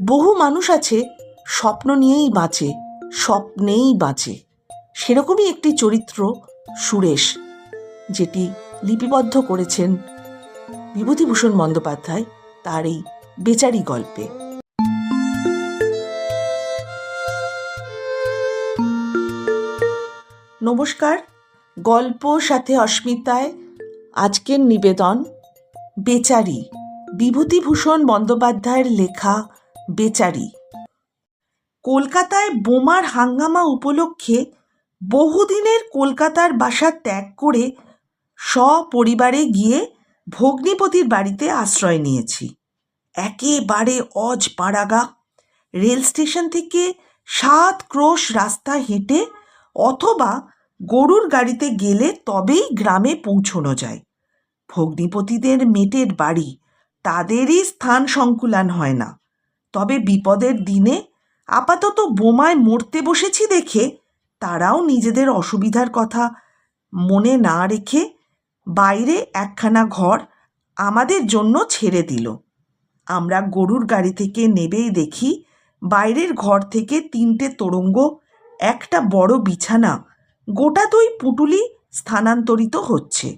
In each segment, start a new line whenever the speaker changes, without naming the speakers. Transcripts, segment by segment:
বহু মানুষ আছে, স্বপ্ন নিয়েই বাঁচে, স্বপ্নেই বাঁচে। সেরকমই একটি চরিত্র সুরেশ, যেটি লিপিবদ্ধ করেছেন বিভূতিভূষণ বন্দ্যোপাধ্যায় তার এই বেচারি গল্পে। নমস্কার, গল্প সাথে অস্মিতায় আজকের নিবেদন, বেচারি, বিভূতিভূষণ বন্দ্যোপাধ্যায়ের লেখা বেচারি। কলকাতায় বোমার হাঙ্গামা উপলক্ষে বহুদিনের কলকাতার বাসা ত্যাগ করে সপরিবারে গিয়ে ভগ্নিপতির বাড়িতে আশ্রয় নিয়েছি। একেবারে অজ পাড়াগা। রেল স্টেশন থেকে সাত ক্রোশ রাস্তা হেঁটে অথবা গরুর গাড়িতে গেলে তবেই গ্রামে পৌঁছনো যায়। ভগ্নিপতিদের মেটের বাড়ি, তাদেরই স্থান সংকুলান হয় না। তবে বিপদের দিনে আপাতত বোমায় মরতে বসেছি দেখে তারাও নিজেদের অসুবিধার কথা মনে না রেখে বাইরে একখানা ঘর আমাদের জন্য ছেড়ে দিল। আমরা গরুর গাড়ি থেকে নেবেই দেখি বাইরের ঘর থেকে তিনটে তোরঙ্গ, একটা বড় বিছানা, গোটা দুই পুটুলি স্থানান্তরিত হচ্ছে।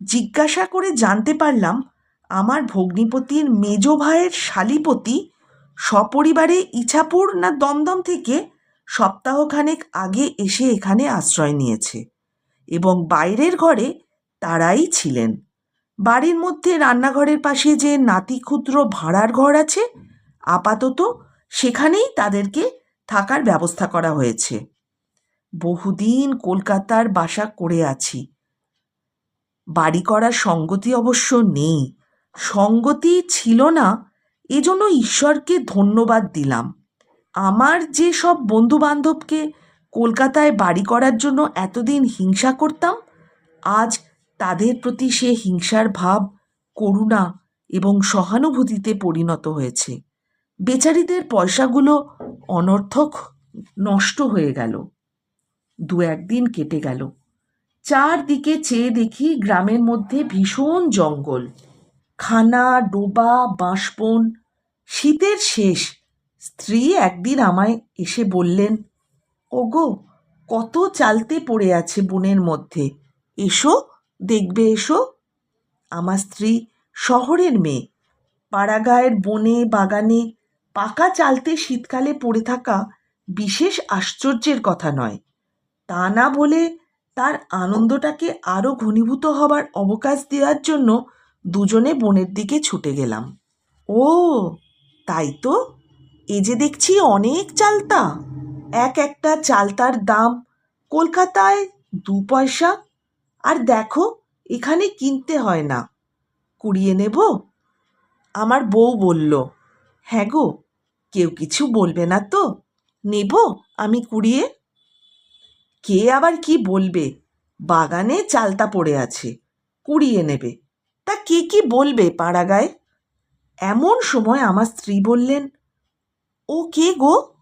জিজ্ঞাসা করে জানতে পারলাম, আমার ভগ্নিপতির মেজ ভাইয়ের শালিপতি সপরিবারে ইছাপুর না দমদম থেকে সপ্তাহখানেক আগে এসে এখানে আশ্রয় নিয়েছে এবং বাইরের ঘরে তারাই ছিলেন। বাড়ির মধ্যে রান্নাঘরের পাশে যে নাতি ক্ষুদ্র ভাড়ার ঘর আছে, আপাতত সেখানেই তাদেরকে থাকার ব্যবস্থা করা হয়েছে। বহুদিন কলকাতার বাসা করে আছি। বাড়ি করার সঙ্গতি অবশ্য নেই। সঙ্গতি ছিল না এজন্য ঈশ্বরকে ধন্যবাদ দিলাম। আমার যে সব বন্ধু বান্ধবকে কলকাতায় বাড়ি করার জন্য এতদিন হিংসা করতাম, আজ তাদের প্রতি সে হিংসার ভাব, করুণা এবং সহানুভূতিতে পরিণত হয়েছে। বেচারিদের পয়সাগুলো অনর্থক নষ্ট হয়ে গেল। দু একদিন কেটে গেল। চারদিকে চেয়ে দেখি গ্রামের মধ্যে ভীষণ জঙ্গল। খানা, ডোবা, বাঁশবন, শীতের শেষ। স্ত্রী একদিন আমায় এসে বললেন, ওগো, কত চালতে পড়ে আছে বনের মধ্যে। এসো, দেখবে এসো। আমার স্ত্রী শহরের মেয়ে। পাড়াগাঁয়ের বনে, বাগানে পাকা চালতে শীতকালে পড়ে থাকা বিশেষ আশ্চর্যের কথা নয়। তা না বলে তার আনন্দটাকে আরও ঘনীভূত হবার অবকাশ দেওয়ার জন্য দুজনে বনের দিকে ছুটে গেলাম। ও, তাই তো? এ যে দেখছি অনেক চালতা। এক একটা চালতার দাম কলকাতায় দু পয়সা। আর দেখো, এখানে কিনতে হয় না। কুড়িয়ে নেব? আমার বউ বলল হ্যাঁ গো, কেউ কিছু বলবে না তো। নেব আমি কুড়িয়ে? কে আবার কি বলবে? বাগানে চালতা পড়ে আছে, কুড়িয়ে নেবে। তা কে কি বলবে পাড়াগায় এমন সময় আমার স্ত্রী বললেন, ও কে গো?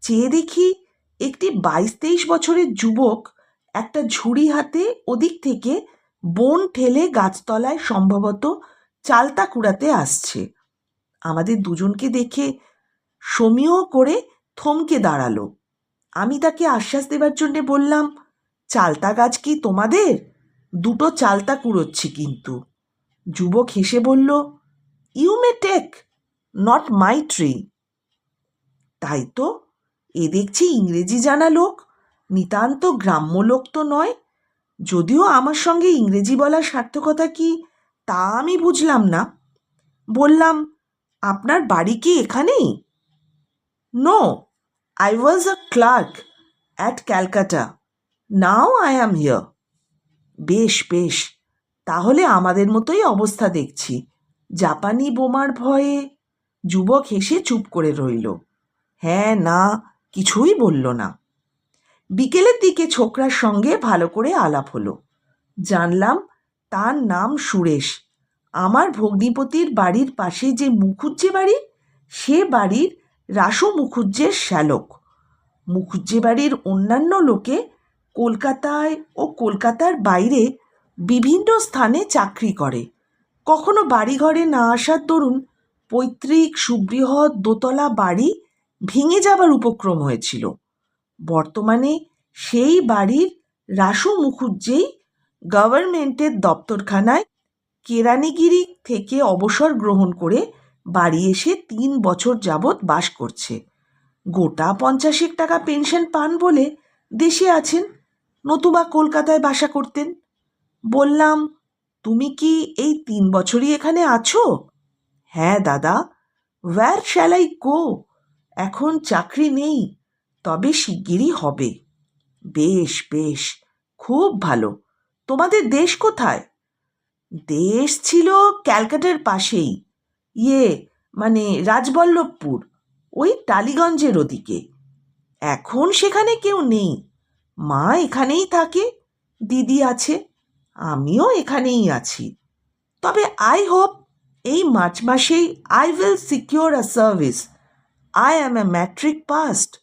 চেয়ে দেখি একটি বাইশ তেইশ বছরের যুবক একটা ঝুড়ি হাতে ওদিক থেকে বন ঠেলে গাছতলায় সম্ভবত চালতা কুড়াতে আসছে। আমাদের দুজনকে দেখে সমীহ করে থমকে দাঁড়াল। আমি তাকে আশ্বাস দেবার জন্যে বললাম, চালতা গাছ কি তোমাদের? দুটো চালতা কুড়োচ্ছি কিন্তু। যুবক হেসে বলল you may take not my tree তাই তো, এ দেখছি ইংরেজি জানা লোক, নিতান্ত গ্রাম্য লোক তো নয়। যদিও আমার সঙ্গে ইংরেজি বলার সার্থকতা কি, তা আমি বুঝলাম না। বললাম, আপনার বাড়ি কি এখানেই? No I was a clerk at Calcutta now I am here বেশ বেশ। তাহলে আমাদের মতোই অবস্থা দেখছি। জাপানি বোমার ভয়ে যুবক হেসে চুপ করে রইল। হ্যাঁ না, কিছুই বলল না। বিকেলের দিকে ছোকরার সঙ্গে ভালো করে আলাপ হলো। জানলাম, তার নাম সুরেশ। আমার ভগ্নিপতির বাড়ির পাশে যে মুখুজ্জে বাড়ি, সে বাড়ির রাসু মুখুজ্জের শ্যালক। মুখুজ্জে বাড়ির অন্যান্য লোকে কলকাতায় ও কলকাতার বাইরে বিভিন্ন স্থানে চাকরি করে। কখনো বাড়িঘরে না আসার দরুন পৈতৃক, সুবৃহৎ, দোতলা বাড়ি ভেঙে যাবার উপক্রম হয়েছিল। বর্তমানে সেই বাড়ির রাসু মুখুজ্জেই গভর্নমেন্টের দপ্তরখানায় কেরানিগিরি থেকে অবসর গ্রহণ করে বাড়ি এসে তিন বছর যাবৎ বাস করছে। গোটা পঞ্চাশেক টাকা পেনশন পান বলে দেশে আছেন, নতুবা কলকাতায় বাসা করতেন। বললাম, তুমি কি এই তিন বছরই এখানে আছো? হ্যাঁ দাদা। ওয়্যার শ্যাল আই গো এখন চাকরি নেই, তবে শিগগিরই হবে। বেশ বেশ, খুব ভালো। তোমাদের দেশ কোথায়? দেশ ছিল ক্যালকাটার পাশেই ইয়ে মানে রাজবল্লভপুর, ওই টালিগঞ্জের ওদিকে। এখন সেখানে কেউ নেই। মা এখানেই থাকে, দিদি আছে। আমিও এখানেই আছি। তবে আই হোপ এই মার্চ মাসেই I will secure a service. I am a matric passed.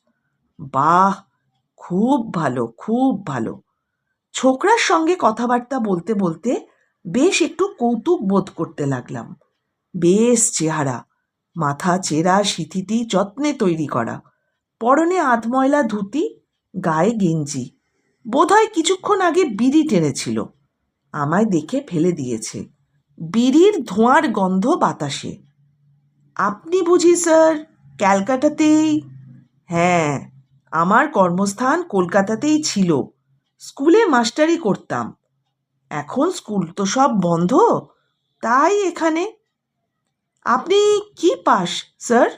বাহ, খুব ভালো খুব ভালো। ছোকরার সঙ্গে কথাবার্তা বলতে বলতে বেশ একটু কৌতুক বোধ করতে লাগলাম। বেশ চেহারা, মাথা চেরা সিথিটি যত্নে তৈরি করা। পরনে আধময়লা ধুতি, গায়ে গেঞ্জি। বোধহয় কিছুক্ষণ আগে বিড়ি টেনেছিল। আমায় দেখে ফেলে দিয়েছে। বিড়ির ধোঁয়ার গন্ধ বাতাসে। আপনি বুঝি, স্যার, ক্যালকাটাতেই? হ্যাঁ আমার কর্মস্থান কলকাতাতেই ছিল। স্কুলে মাস্টারি করতাম। এখন স্কুল তো সব বন্ধ, তাই এখানে। আপনি কি pass, sir?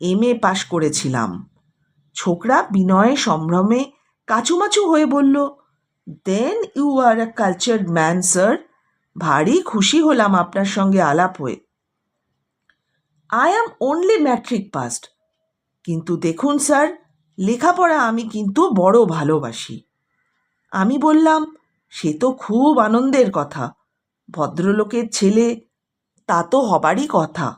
M A pass করেছিলাম। ছোকরা বিনয়ে, সম্ভ্রমে কাচুমাচু হয়ে বলল then you are a cultured man sir ভারী খুশি হলাম আপনার সঙ্গে আলাপ হয়ে। I am only matric passed কিন্তু দেখুন স্যার লেখাপড়া আমি কিন্তু বড় ভালোবাসি। আমি বললাম, সে তো খুব আনন্দের কথা। ভদ্রলোকের ছেলে, তা তো হবারই কথা।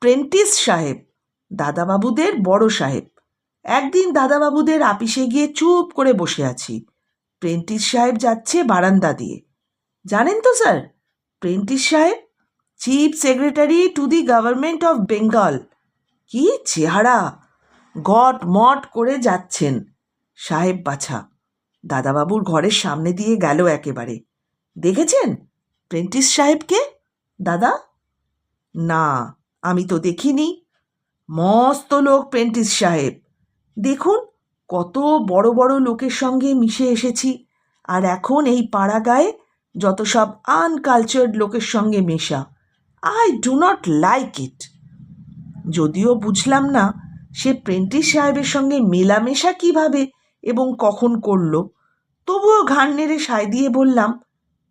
প্রেন্টিস সাহেব, দাদাবাবুদের বড় সাহেব। একদিন দাদাবাবুদের আপিসে গিয়ে চুপ করে বসে আছি। প্রেন্টিস সাহেব যাচ্ছে বারান্দা দিয়ে। জানেন তো, স্যার, প্রেন্টিস সাহেব, chief secretary to the government of Bengal. কি চেহারা, গট মট করে যাচ্ছেন সাহেব বাছা। দাদাবাবুর ঘরের সামনে দিয়ে গেল একেবারে। দেখেছেন প্রেন্টিস সাহেবকে, দাদা? না, আমি তো দেখিনি। মস্ত লোক প্রেন্টিস সাহেব। দেখুন কত বড় বড় লোকের সঙ্গে মিশে এসেছি। আর এখন এই পাড়া গায়ে যত সব আনকালচার্ড লোকের সঙ্গে মেশা। I do not like it যদিও বুঝলাম না, সে প্রেন্টিস সাহেবের সঙ্গে মেলামেশা কীভাবে এবং কখন করল। তবুও ঘাড় নেড়ে সায় দিয়ে বললাম,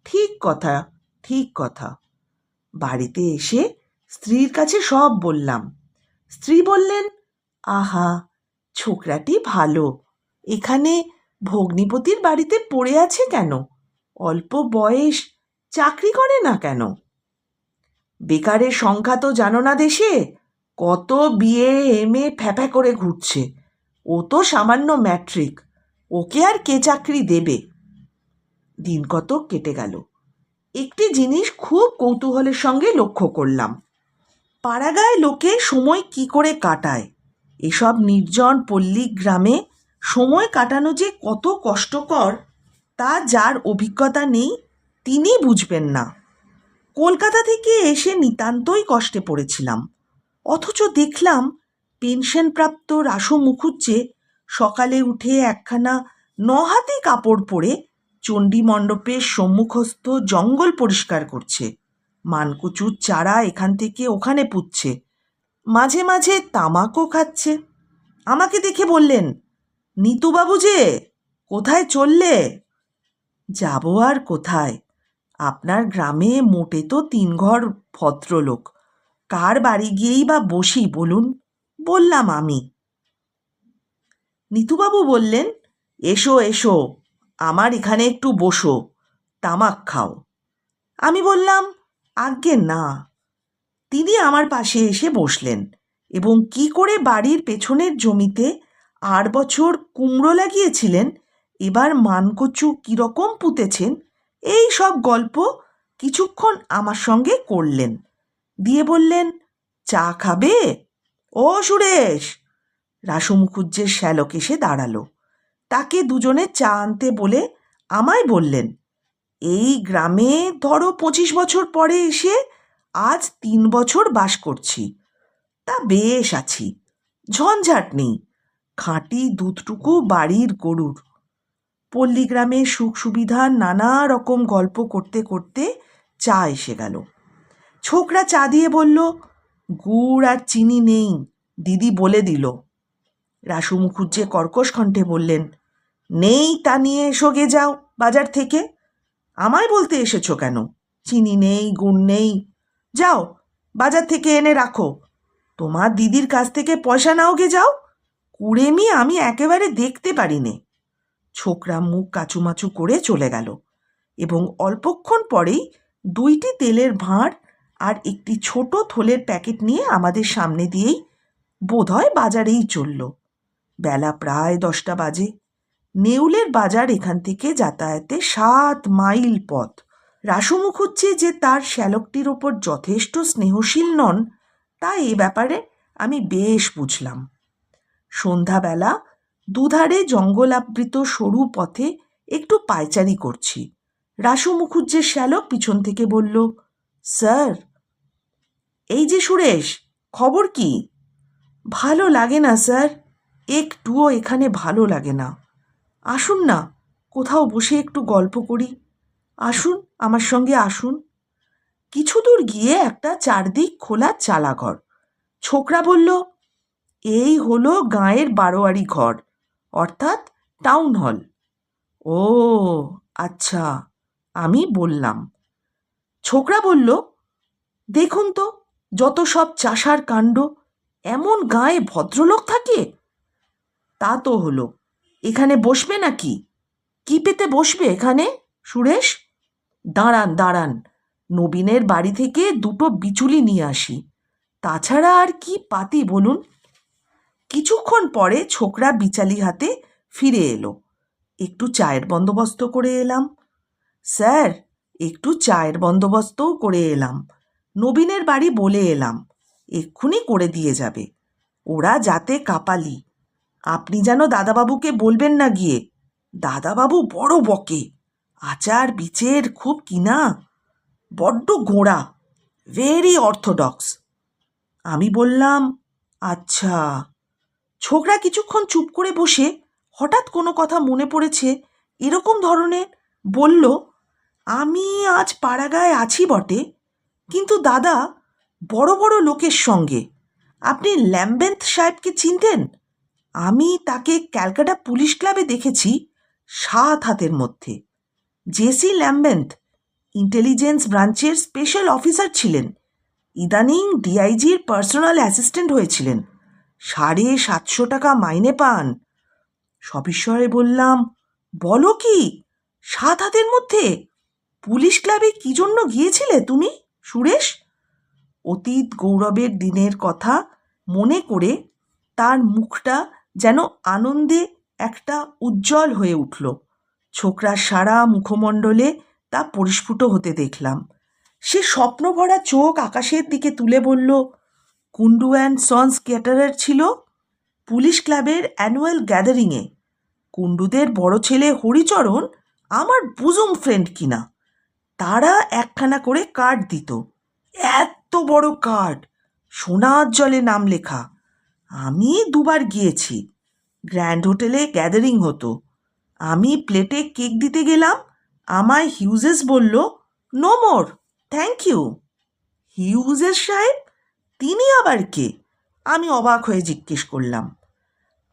ঠিক কথা ঠিক কথা। বাড়িতে এসে স্ত্রীর কাছে সব বললাম। স্ত্রী বললেন, আহা ছোকরাটি ভালো। এখানে ভগ্নিপতির বাড়িতে পড়ে আছে কেন? অল্প বয়স চাকরি করে না কেন? বেকারের সংখ্যা তো জানো না দেশে? কত বিয়ে, এম, এ ফ্যাফ্যা করে ঘুরছে। ও তো সামান্য ম্যাট্রিক। ওকে আর কে চাকরি দেবে? দিন কত কেটে গেল। একটি জিনিস খুব কৌতূহলের সঙ্গে লক্ষ্য করলাম। পাড়াগায় লোকে সময় কি করে কাটায়? এসব নির্জন পল্লী গ্রামে সময় কাটানো যে কত কষ্টকর, তা যার অভিজ্ঞতা নেই তিনি বুঝবেন না। কলকাতা থেকে এসে নিতান্তই কষ্টে পড়েছিলাম। অথচ দেখলাম পেনশনপ্রাপ্ত রাসু মুখুজ্জে সকালে উঠে একখানা নহাতি কাপড় পরে চণ্ডী মণ্ডপের সম্মুখস্থ জঙ্গল পরিষ্কার করছে। মানকুচুর চারা এখান থেকে ওখানে পুচ্ছে মাঝে মাঝে তামাকও খাচ্ছে। আমাকে দেখে বললেন, নিতুবাবু যে, কোথায় চললে? যাব আর কোথায়? আপনার গ্রামে মোটে তো তিন ঘর ভদ্রলোক। কার বাড়ি গিয়েই বা বসি, বলুন। বললাম আমি। নিতুবাবু বললেন, এসো এসো, আমার এখানে একটু বসো, তামাক খাও। আমি বললাম, আজ্ঞে না। তিনি আমার পাশে এসে বসলেন এবং কি করে বাড়ির পেছনের জমিতে আর বছর কুমড়ো লাগিয়েছিলেন, এবার মানকচু কীরকম পুঁতেছেন, এই সব গল্প কিছুক্ষণ আমার সঙ্গে করলেন। দিয়ে বললেন, চা খাবে? ও সুরেশ! রাসু মুখুজ্জের শ্যালক এসে দাঁড়াল। তাকে দুজনে চা আনতে বলে আমায় বললেন, এই গ্রামে ধরো পঁচিশ বছর পরে এসে আজ তিন বছর বাস করছি। তা বেশ আছি। ঝঞ্ঝাট নেই। খাঁটি দুধটুকু বাড়ির গরুর। পল্লীগ্রামের সুখ সুবিধা নানা রকম গল্প করতে করতে চা এসে গেল। ছোকরা চা দিয়ে বলল, গুড় আর চিনি নেই। দিদি বলে দিল। রাসু মুখুজ্জে কর্কশ কণ্ঠে বললেন, নেই তা নিয়ে এসো গে যাও বাজার থেকে। আমায় বলতে এসেছ কেন? চিনি নেই, গুড় নেই। যাও, বাজার থেকে এনে রাখো। তোমার দিদির কাছ থেকে পয়সা নাও গে যাও। কুড়েমি আমি একেবারে দেখতে পারি নে ছোকরা মুখ কাচুমাচু করে চলে গেল এবং অল্পক্ষণ পরেই দুইটি তেলের ভাঁড় আর একটি ছোট থলের প্যাকেট নিয়ে আমাদের সামনে দিয়েই বোধহয় বাজারেই চলল। বেলা প্রায় দশটা বাজে। নেউলের বাজার এখান থেকে যাতায়াতে সাত মাইল পথ। রাসু মুখুজ্জে যে তার শ্যালকটির ওপর যথেষ্ট স্নেহশীল নন, তা এ ব্যাপারে আমি বেশ বুঝলাম। সন্ধ্যাবেলা দুধারে জঙ্গলাবৃত সরু পথে একটু পায়চারি করছি। রাসু মুখুজ্জের শ্যালক পিছন থেকে বলল, স্যার, এই যে সুরেশ, খবর কি? ভালো লাগে না, স্যার, একটুও এখানে ভালো লাগে না। আসুন না, কোথাও বসে একটু গল্প করি। আসুন, আমার সঙ্গে আসুন। কিছু দূর গিয়ে একটা চারদিক খোলা চালাঘর। ছোকরা বলল, এই হলো গাঁয়ের বারোয়ারি ঘর, অর্থাৎ টাউন হল ও আচ্ছা আমি বললাম। ছোকরা বলল, দেখুন তো, যত সব চাষার কাণ্ড, এমন গায়ে ভদ্রলোক থাকে? তা তো হলো, এখানে বসবে নাকি? কি পেতে বসবে এখানে, সুরেশ? দাঁড়ান দাঁড়ান, নবীনের বাড়ি থেকে দুটো বিচুলি নিয়ে আসি। তাছাড়া আর কি পাতি বলুন? কিছুক্ষণ পরে ছোকরা বিচালি হাতে ফিরে এলো। একটু চায়ের বন্দোবস্ত করে এলাম। স্যার, একটু চায়ের বন্দোবস্তও করে এলাম। নবীনের বাড়ি বলে এলাম, এক্ষুনি করে দিয়ে যাবে। ওরা যাতে কাপালি। আপনি যেন দাদাবাবুকে বলবেন না গিয়ে। দাদাবাবু বড় বকে। আচার বিচের খুব কিনা? বড্ড গোঁড়া ভেরি অর্থোডক্স আমি বললাম আচ্ছা। ছোকরা কিছুক্ষণ চুপ করে বসে হঠাৎ কোনো কথা মনে পড়েছে এরকম ধরনের। বলল, আমি আজ পাড়াগায় আছি বটে, কিন্তু দাদা বড় বড় লোকের সঙ্গে। আপনি ল্যাম্বেন্থ সাহেবকে চিনতেন? আমি তাকে ক্যালকাটা পুলিশ ক্লাবে দেখেছি সাত হাতের মধ্যে। জেসি ল্যাম্বেন্থ, ইন্টেলিজেন্স ব্রাঞ্চের স্পেশাল অফিসার ছিলেন। ইদানিং ডিআইজির পার্সোনাল অ্যাসিস্ট্যান্ট হয়েছিলেন। সাড়ে সাতশো টাকা মাইনে পান। সবিস্ময়ে বললাম, বলো কি? সাত হাতের মধ্যে? পুলিশ ক্লাবে কি জন্য গিয়েছিলে তুমি, সুরেশ? অতীত গৌরবের দিনের কথা মনে করে তার মুখটা যেন আনন্দে একটা উজ্জ্বল হয়ে উঠল। ছোকরার সারা মুখমণ্ডলে তা পরিস্ফুট হতে দেখলাম। সে স্বপ্নভরা চোখ আকাশের দিকে তুলে বলল, কুন্ডু অ্যান্ড সন্স ক্যাটারার ছিল? পুলিশ ক্লাবের অ্যানুয়াল গ্যাদারিংয়ে। কুন্ডুদের বড় ছেলে হরিচরণ আমার বুজুম ফ্রেন্ড কিনা? তারা একখানা করে কার্ড দিত। এত বড় কার্ড! সোনার জলে নাম লেখা। আমি দুবার গিয়েছি। গ্র্যান্ড হোটেলে গ্যাদারিং হতো। আমি প্লেটে কেক দিতে গেলাম। আমায় হিউজেস বলল no more thank you Hughes সাহেব, তিনি আবার কে? আমি অবাক হয়ে জিজ্ঞেস করলাম।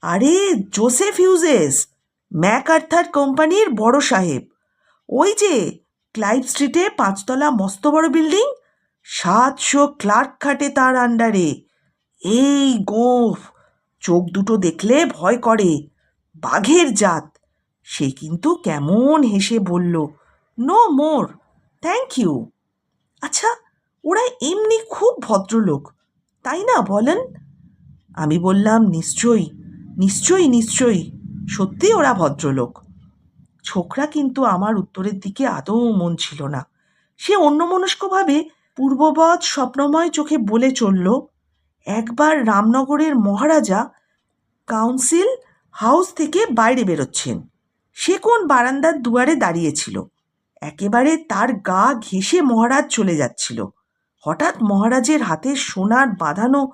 আরে জোসেফ হিউজেস ম্যাক ম্যাকআর্থার কোম্পানির বড় সাহেব। ওই যে ক্লাইভ স্ট্রিটে পাঁচতলা মস্ত বড় বিল্ডিং, সাতশো ক্লার্ক খাটে তার আন্ডারে এই গোফ, চোখ দুটো দেখলে ভয় করে। বাঘের জাত। সে কিন্তু কেমন হেসে বলল নো মোর থ্যাংক ইউ আচ্ছা ওরা এমনি খুব ভদ্রলোক, তাই না বলেন? আমি বললাম, নিশ্চয়ই নিশ্চয়ই নিশ্চয়ই, সত্যি ওরা ভদ্রলোক। ছোকরা কিন্তু আমার উত্তরের দিকে আদৌ মন ছিল না। সে অন্যমনস্কভাবে পূর্ববৎ স্বপ্নময় চোখে বলে চলল, একবার রামনগরের মহারাজা কাউন্সিল হাউস থেকে বাইরে বেরোচ্ছেন। সে কোন বারান্দার দুয়ারে দাঁড়িয়েছিল? একেবারে তার গা ঘেঁষে মহারাজ চলে যাচ্ছিল। হঠাৎ মহারাজের হাতে সোনার বাঁধানো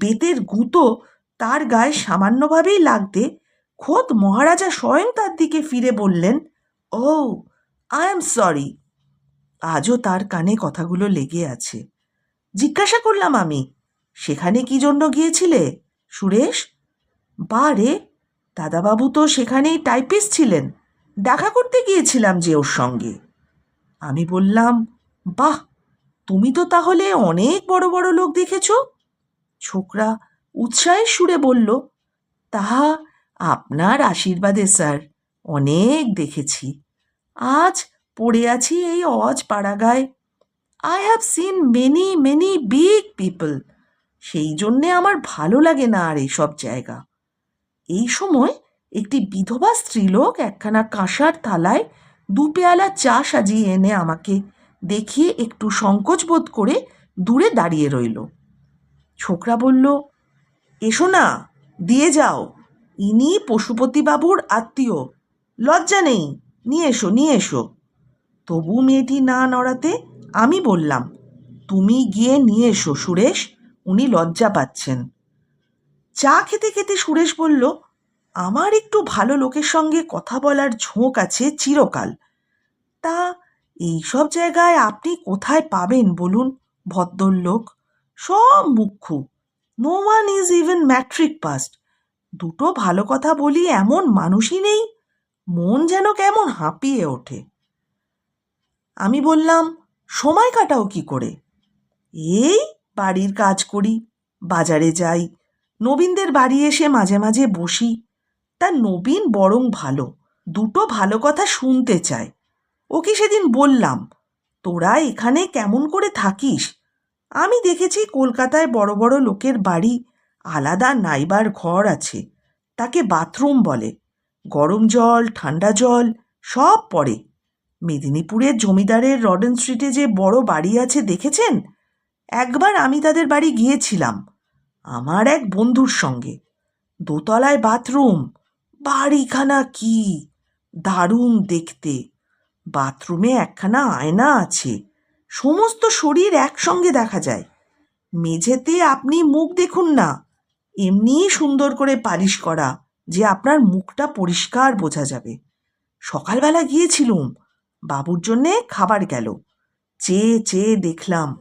বেতের গুঁতো তার গায়ে সামান্যভাবেই লাগতে খোদ মহারাজা স্বয়ং তার দিকে ফিরে বললেন, ও, আই এম সরি। আজও তার কানে কথাগুলো লেগে আছে। জিজ্ঞাসা করলাম আমি, সেখানে কি জন্য গিয়েছিলে সুরেশ? বারে দাদাবাবু তো সেখানেই টাইপিস্ট ছিলেন। দেখা করতে গিয়েছিলাম যে ওর সঙ্গে। আমি বললাম, বাহ, তুমি তো তাহলে অনেক বড় বড় লোক দেখেছ? ছোকরা উৎসাহের সুরে বলল তাহা আপনার আশীর্বাদে, স্যার, অনেক দেখেছি। আজ পড়ে আছি এই অজ পাড়াগায়। I have seen many many big people সেই জন্যে আমার ভালো লাগে না আর এইসব জায়গা। এই সময় একটি বিধবা স্ত্রীলোক একখানা কাঁসার থালায় দু পেয়ালা চা সাজিয়ে এনে আমাকে দেখিয়ে একটু সংকোচ বোধ করে দূরে দাঁড়িয়ে রইল। ছোকরা বলল, এসো না, দিয়ে যাও। ইনি পশুপতিবাবুর আত্মীয়। লজ্জা নেই, নিয়ে এসো নিয়ে এসো। তবু মেয়েটি না নড়াতে আমি বললাম, তুমি গিয়ে নিয়ে এসো সুরেশ, উনি লজ্জা পাচ্ছেন। চা খেতে খেতে সুরেশ বলল, আমার একটু ভালো লোকের সঙ্গে কথা বলার ঝোঁক আছে চিরকাল। তা এইসব জায়গায় আপনি কোথায় পাবেন বলুন, ভদ্রলোক? সব মুখ্যু। No one is even matric passed দুটো ভালো কথা বলি এমন মানুষই নেই। মন যেন কেমন হাঁপিয়ে ওঠে। আমি বললাম, সময় কাটাও কি করে? এই বাড়ির কাজ করি, বাজারে যাই নবীনদের বাড়ি এসে মাঝে মাঝে বসি। তা নবীন বরং ভালো, দুটো ভালো কথা শুনতে চায়। ওকে সেদিন বললাম, তোরা এখানে কেমন করে থাকিস? আমি দেখেছি কলকাতায় বড় বড় লোকের বাড়ি আলাদা নাইবার ঘর আছে, তাকে বাথরুম বলে। গরম জল, ঠান্ডা জল, সব পড়ে। মেদিনীপুরের জমিদারের রডেন স্ট্রিটে যে বড় বাড়ি আছে দেখেছেন? একবার আমি তাদের বাড়ি গিয়েছিলাম। আমার এক বন্ধুর সঙ্গে। দোতলায় বাথরুম, বাড়িখানা কি? দারুণ দেখতে। বাথরুমে একখানা আয়না আছে, সমস্ত শরীর একসঙ্গে দেখা যায়। মেঝেতে আপনি মুখ দেখুন না এমনিই সুন্দর করে পালিশ করা যে আপনার মুখটা পরিষ্কার বোঝা যাবে। সকালবেলা গিয়েছিলুম, বাবুর জন্যে খাবার গেল। চেয়ে চেয়ে দেখলাম,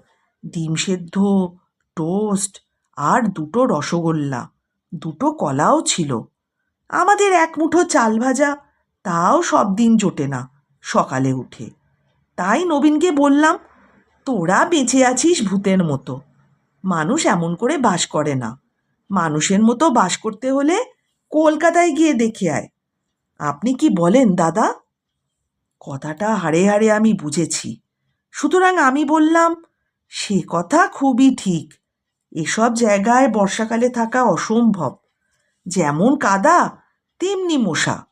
ডিম সেদ্ধ, টোস্ট আর দুটো রসগোল্লা, দুটো কলাও ছিল। আমাদের এক মুঠো চাল ভাজা, তাও সব দিন জোটে না, সকালে উঠে। তাই নবীনকে বললাম, তোরা বেঁচে আছিস ভূতের মতো। মানুষ এমন করে বাস করে না। মানুষের মতো বাস করতে হলে কলকাতায় গিয়ে দেখে আয়। আপনি কি বলেন, দাদা? কথাটা হাড়ে হাড়ে আমি বুঝেছি। সুতরাং আমি বললাম, সে কথা খুবই ঠিক। এসব জায়গায় বর্ষাকালে থাকা অসম্ভব। যেমন কাদা, তেমনি মশা।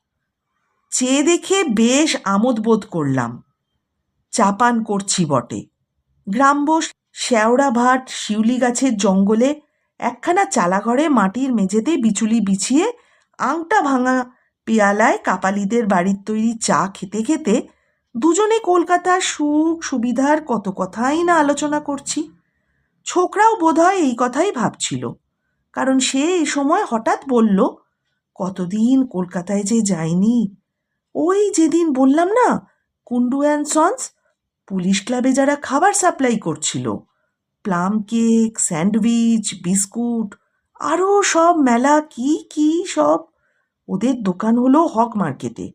চেয়ে দেখে বেশ আমোদ বোধ করলাম। চাপান করছি বটে। গ্রামবস শেওড়া ভাট শিউলি গাছের জঙ্গলে একখানা চালাঘরে মাটির মেঝেতে বিচুলি বিছিয়ে আংটা ভাঙা পেয়ালায় কাপালিদের বাড়ির তৈরি চা খেতে খেতে দুজনে কলকাতার সুখ সুবিধার কত কথাই না আলোচনা করছি। ছোকরাও বোধহয় এই কথাই ভাবছিল। কারণ সে এই সময় হঠাৎ বলল, কতদিন কলকাতায় যে যায়নি ওই যেদিন বললাম না কুন্ডু অ্যান্ড সন্স, পুলিশ ক্লাবে যারা খাবার সাপ্লাই করছিল। প্লাম কেক, স্যান্ডউইচ, বিস্কুট আরও সব মেলা কি কি সব। ওদের দোকান হলো হক মার্কেটে।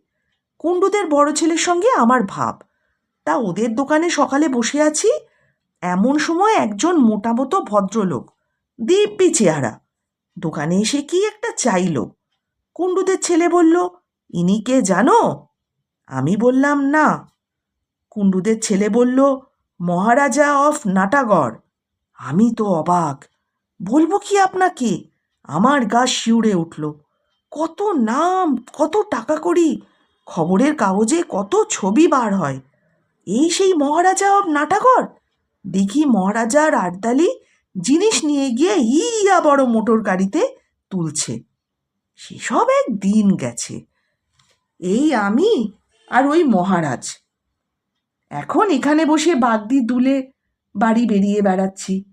কুণ্ডুদের বড় ছেলের সঙ্গে আমার ভাব। তা ওদের দোকানে সকালে বসে আছি এমন সময় একজন মোটামতো ভদ্রলোক, দিব্যি চেহারা। দোকানে এসে কি একটা চাইলো। কুণ্ডুদের ছেলে বলল, ইনি কে জানো? আমি বললাম, না। কুণ্ডুদের ছেলে বলল, মহারাজা অফ নাটাগড়। আমি তো অবাক। বলব কি আপনাকে? আমার গা শিউরে উঠল। কত নাম, কত টাকা করি খবরের কাগজে কত ছবি বার হয়। এই সেই মহারাজা অব নাটাগড়? দেখি মহারাজার আটদালি জিনিস নিয়ে গিয়ে ইয়া বড় মোটর গাড়িতে তুলছে। সেসব এক দিন গেছে। এই আমি আর ওই মহারাজ। এখন এখানে বসে বাগদি দুলে বাড়ি বেরিয়ে বেড়াচ্ছি।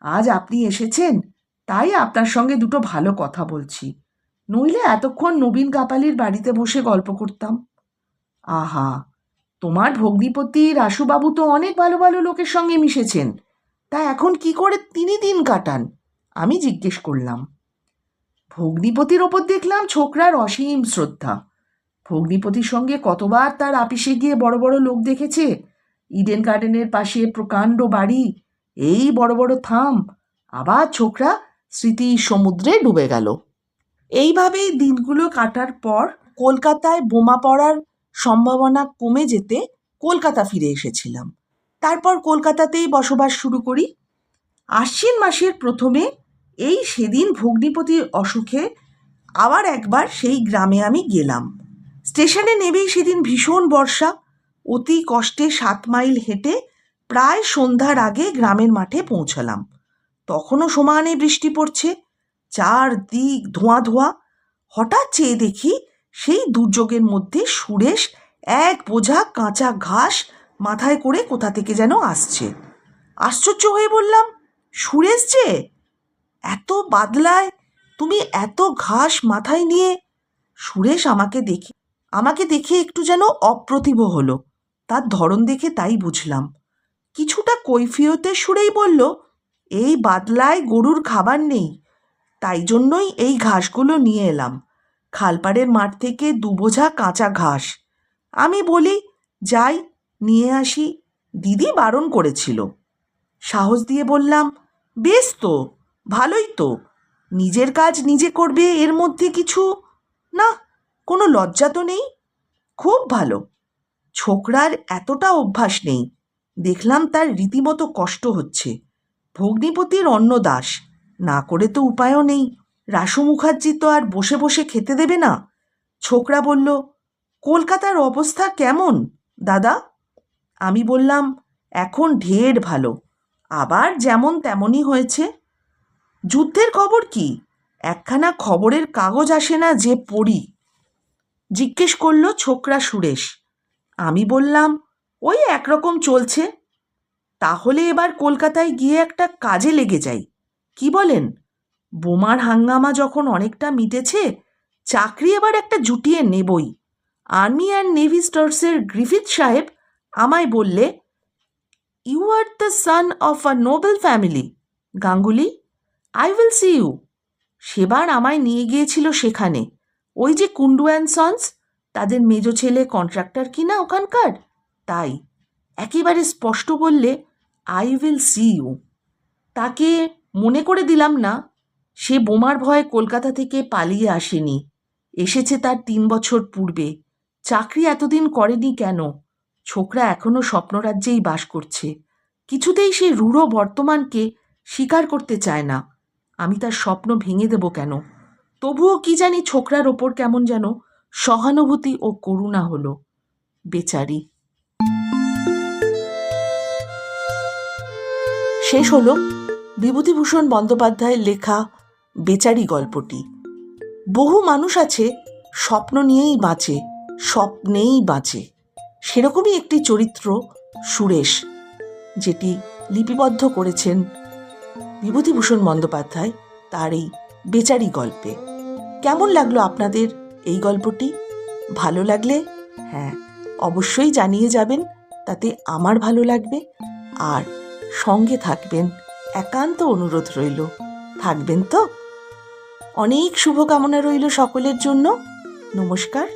আজ আপনি এসেছেন, তাই আপনার সঙ্গে দুটো ভালো কথা বলছি। নইলে এতক্ষণ নবীন কাপালির বাড়িতে বসে গল্প করতাম। আহা তোমার ভগ্নিপতি রাসুবাবু তো অনেক ভালো ভালো লোকের সঙ্গে মিশেছেন। তা এখন কি করে তিনি দিন কাটান? আমি জিজ্ঞেস করলাম। ভগ্নিপতির ওপর দেখলাম ছোকরার অসীম শ্রদ্ধা। ভগ্নিপতির সঙ্গে কতবার তার আপিসে গিয়ে বড় বড় লোক দেখেছে? ইডেন গার্ডেনের পাশে প্রকাণ্ড বাড়ি, এই বড় বড় থাম, আবার ছোকরা স্মৃতি সমুদ্রে ডুবে গেল। এইভাবেই দিনগুলো কাটার পর কলকাতায় বোমা পড়ার সম্ভাবনা কমে যেতে কলকাতা ফিরে এসেছিলাম। তারপর কলকাতাতেই বসবাস শুরু করি। আশ্বিন মাসের প্রথমে এই সেদিন ভগ্নিপতির অসুখে আবার একবার সেই গ্রামে আমি গেলাম। স্টেশনে নেবেই সেদিন ভীষণ বর্ষা। অতি কষ্টে সাত মাইল হেঁটে প্রায় সন্ধ্যার আগে গ্রামের মাঠে পৌঁছালাম। তখনও সমানে বৃষ্টি পড়ছে, চারদিক ধোঁয়া ধোঁয়া। হঠাৎ চেয়ে দেখি সেই দুর্যোগের মধ্যে সুরেশ এক বোঝা কাঁচা ঘাস মাথায় করে কোথা থেকে যেন আসছে। আশ্চর্য হয়ে বললাম, সুরেশ যে, এত বাদলায় তুমি এত ঘাস মাথায় নিয়ে। সুরেশ আমাকে দেখে আমাকে দেখে একটু যেন অপ্রতিভ হলো। তার ধরন দেখে তাই বুঝলাম। কিছুটা কৈফিয়তের সুরেই বলল, এই বাদলায় গরুর খাবার নেই, তাই জন্যই এই ঘাসগুলো নিয়ে এলাম। খালপাড়ের মাঠ থেকে দুবোঝা কাঁচা ঘাস। আমি বলি, যাই, নিয়ে আসি। দিদি বারণ করেছিল। সাহস দিয়ে বললাম, বেশ তো, ভালোই তো। নিজের কাজ নিজে করবে এর মধ্যে কিছু? না, কোনো লজ্জা তো নেই? খুব ভালো। ছোকরার এতটা অভ্যাস নেই। দেখলাম তার রীতিমতো কষ্ট হচ্ছে। ভগ্নিপতির অন্ন দাস না করে তো উপায়ও নেই। রাসু মুখার্জি তো আর বসে বসে খেতে দেবে না। ছোকরা বলল, কলকাতার অবস্থা কেমন, দাদা? আমি বললাম, এখন ঢের ভালো, আবার যেমন তেমনই হয়েছে। যুদ্ধের খবর কি? একখানা খবরের কাগজ আসে না যে পড়ি? জিজ্ঞেস করল ছোকরা সুরেশ। আমি বললাম, ওই একরকম চলছে। তাহলে এবার কলকাতায় গিয়ে একটা কাজে লেগে যাই, কি বলেন? বোমার হাঙ্গামা যখন অনেকটা মিটেছে, চাকরি এবার একটা জুটিয়ে নেবই। আর্মি অ্যান্ড নেভি স্টার্সের গ্রিফিথ সাহেব আমায় বললে you are the son of a noble family Ganguly I will see you সেবার আমায় নিয়ে গিয়েছিল সেখানে। ওই যে কুন্ডু অ্যান্ড সন্স, তাদের মেজ ছেলে কন্ট্রাক্টর কিনা ওখানকার? তাই, একেবারে স্পষ্ট বললে আই উইল সি ইউ তাকে মনে করে দিলাম না সে বোমার ভয়ে কলকাতা থেকে পালিয়ে আসেনি। এসেছে তার তিন বছর পূর্বে। চাকরি এতদিন করেনি কেন? ছোকরা এখনও স্বপ্নরাজ্যেই বাস করছে। কিছুতেই সে রূঢ় বর্তমানকে স্বীকার করতে চায় না। আমি তার স্বপ্ন ভেঙে দেব কেন? তবুও কি জানি ছোকরার ওপর কেমন যেন সহানুভূতি ও করুণা হলো। বেচারি। শেষ হলো বিভূতিভূষণ বন্দ্যোপাধ্যায়ের লেখা বেচারি গল্পটি। বহু মানুষ আছে, স্বপ্ন নিয়েই বাঁচে, স্বপ্নেই বাঁচে। সেরকমই একটি চরিত্র সুরেশ, যেটি লিপিবদ্ধ করেছেন বিভূতিভূষণ বন্দ্যোপাধ্যায় তার এই বেচারি গল্পে। কেমন লাগল আপনাদের এই গল্পটি? ভালো লাগলে হ্যাঁ অবশ্যই জানিয়ে যাবেন, তাতে আমার ভালো লাগবে। আর সঙ্গে থাকবেন, একান্ত অনুরোধ রইল। থাকবেন তো? অনেক শুভকামনা রইল সকলের জন্য। নমস্কার।